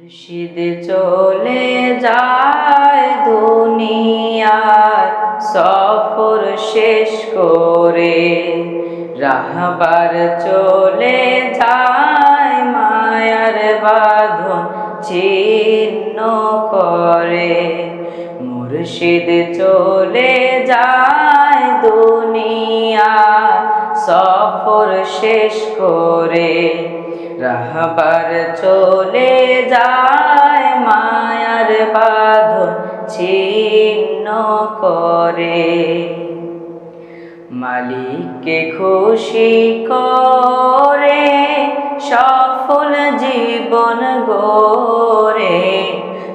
মুর্শিদ চলে যায় দুনিয়ার সফর শেষ করে রাহবার চলে যায় মায়ার বাঁধন ছিন্ন করে। মুর্শিদ চলে যায় দুনিয়ার সফর শেষ করে রাহবার চলে যায় মায়ার বাঁধন ছিন্ন করে। মালিককে খুশি করে সফল জীবন গোরে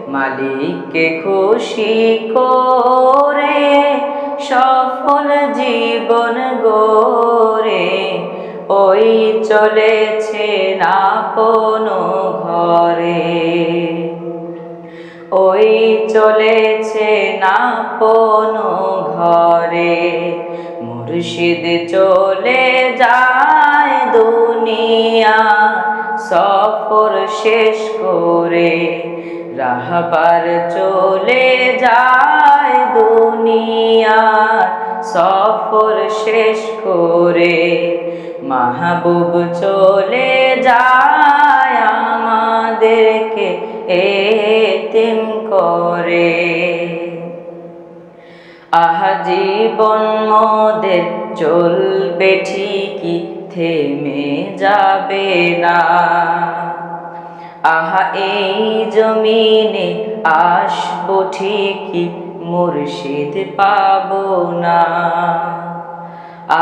মালিককে খুশি করে সফল জীবন গোরে ওই চলেছে না কোনো ঘরে। ওই চলেছে না কোনো ঘরে, মুর্শিদ চলে যায় দুনিয়া, সফর শেষ করে, রাহবার চলে যায় দুনিয়া সফর শেষ করে মাহবুব চলে যায় আমাদেরকে এতিম করে। আহা, জীবন মোদের চলবে ঠিকই, থেমে যাবে না। আহা, এই জমিনে আসব ঠিকই মুর্শিদ পাব না।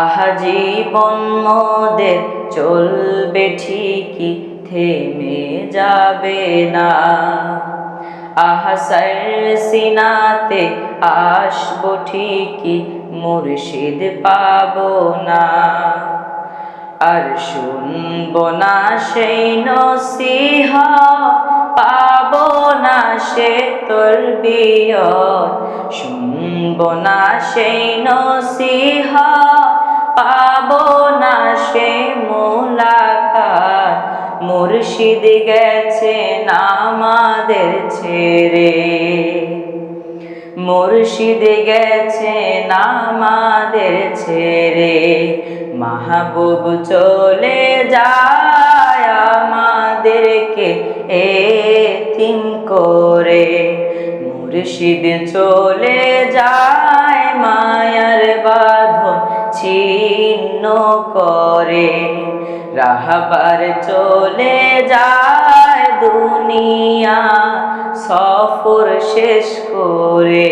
আহা জীবন মোদের চলবে ঠিকই, থেমে যাবে না। আহা সিনাতে আসব ঠিকই, মুর্শিদ পাবো না। আর শুনব না সেই নসিহা পাবো না সে তোর শুনব না সেই নসিহা, পাবো না সে মোলাকাত। মুর্শিদ গেছে আমাদের ছেড়ে, মুর্শিদ গেছে আমাদের ছেড়ে। মাহবুব চলে যায় আমাদেরকে এতিম করে। মুর্শিদ চলে যায় মায়ার বাঁধন ছিন্ন করে। রাহাবার চলে যায় দুনিয়া সফর শেষ করে।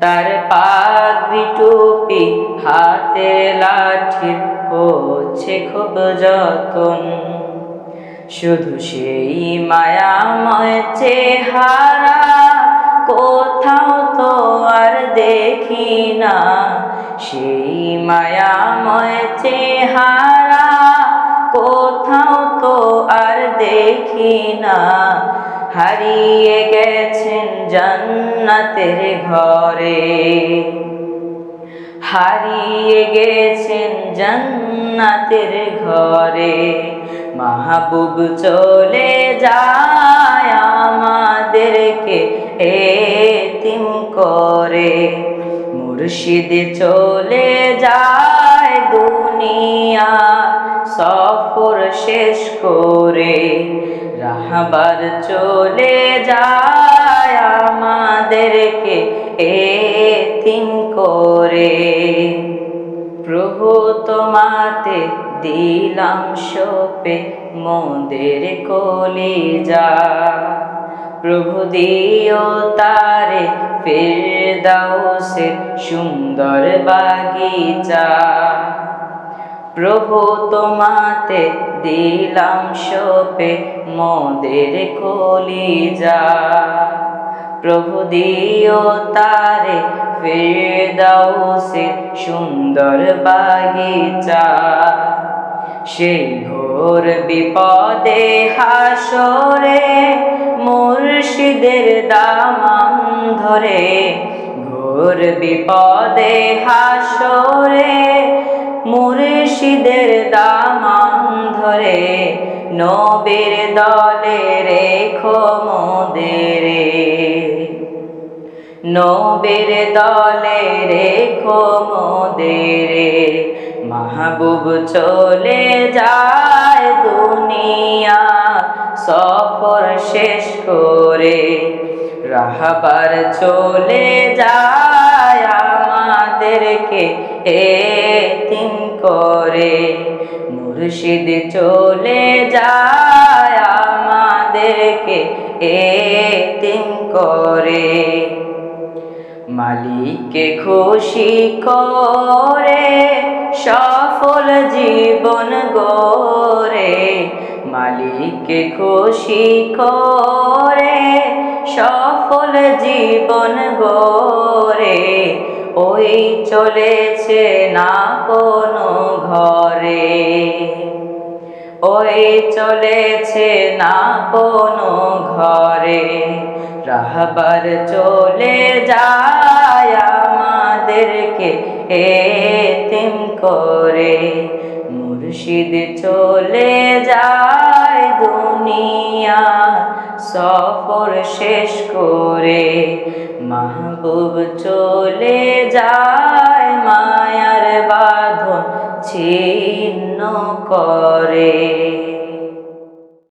তার পাগড়ি টুপি হাতে লাঠির হচ্ছে খুব যতন। শুধু সেই মায়াময় চেহারা কোথাও তো আর দেখি না। সেই মায়াময় চেহারা কোথাও তো আর দেখি না। হারিয়ে গেছেন জান্নাতের ঘরে। হারিয়ে গেছেন জান্নাতের ঘরে। মাহবুব চলে যায় আমাদেরকে এতিম করে। মুর্শিদ চলে যায় সফর শেষ করে, রাহবার চলে যায় আমাদেরকে এতিম করে। প্রভু তোমাতে দিলাম সোপে মোদের কলে যা প্রভু দিও তারে ফের দাও সে সুন্দর বাগিচা। প্রভু তোমাতে দিলাম সোপে মোদের কলিজা। প্রভু দিও তারে ফেরদাউসে সুন্দর বাগিচা। সেই ঘোর বিপদে হাসরে, মুর্শিদের দামান ধরে। ঘোর বিপদে হাসরে মুর্শিদের দামান ধরে, নবীর দলে রেখো মোদেরে। নবীর দলে রেখো মোদেরে, মাহবুব চলে যায় দুনিয়া, সফর শেষ করে, রাহবার চলে যায় আমাদেরকে এতিম করে মুর্শিদ চলে যায় আমাদেরকে এতিম করে। মালিককে খুশি করে সফল জীবন গরে মালিককে খুশি করে সফল জীবন গরে ওই চলেছে না কোনো ঘরে। ওই চলেছে না কোনো ঘরে। রাহবার চলে যায় আমাদেরকে এতিম করে। মুর্শিদ চলে যায় দুনিয়া সফর শেষ করে মাহবুব চলে যায় মায়ার বাঁধন ছিন্ন করে।